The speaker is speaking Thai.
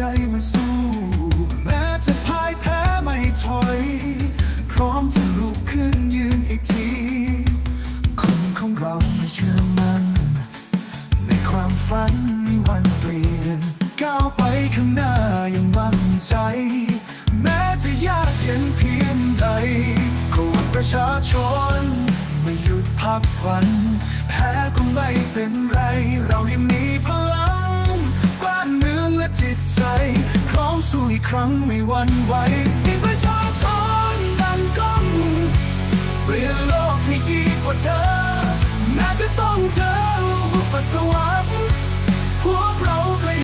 ใจมาสู้ แม้จะพ่ายแพ้ไม่ถอย พร้อมจะลุกขึ้นยืนอีกที คนของเราไม่เชื่อมัน ในความฝันมีวันเปลี่ยน ก้าวไปข้างหน้ายังมั่นใจ แม้จะยากเย็นเพียงใดกวดประชาชน ไม่หยุดพักฝัน แพ้ก็ไม่เป็นไรเรายังมี ครั้งไม่วันไหวเสียงประชาชนดังก้องเปลี่ยนโลกให้ดีกว่าเดิมแม้จะต้องเจอ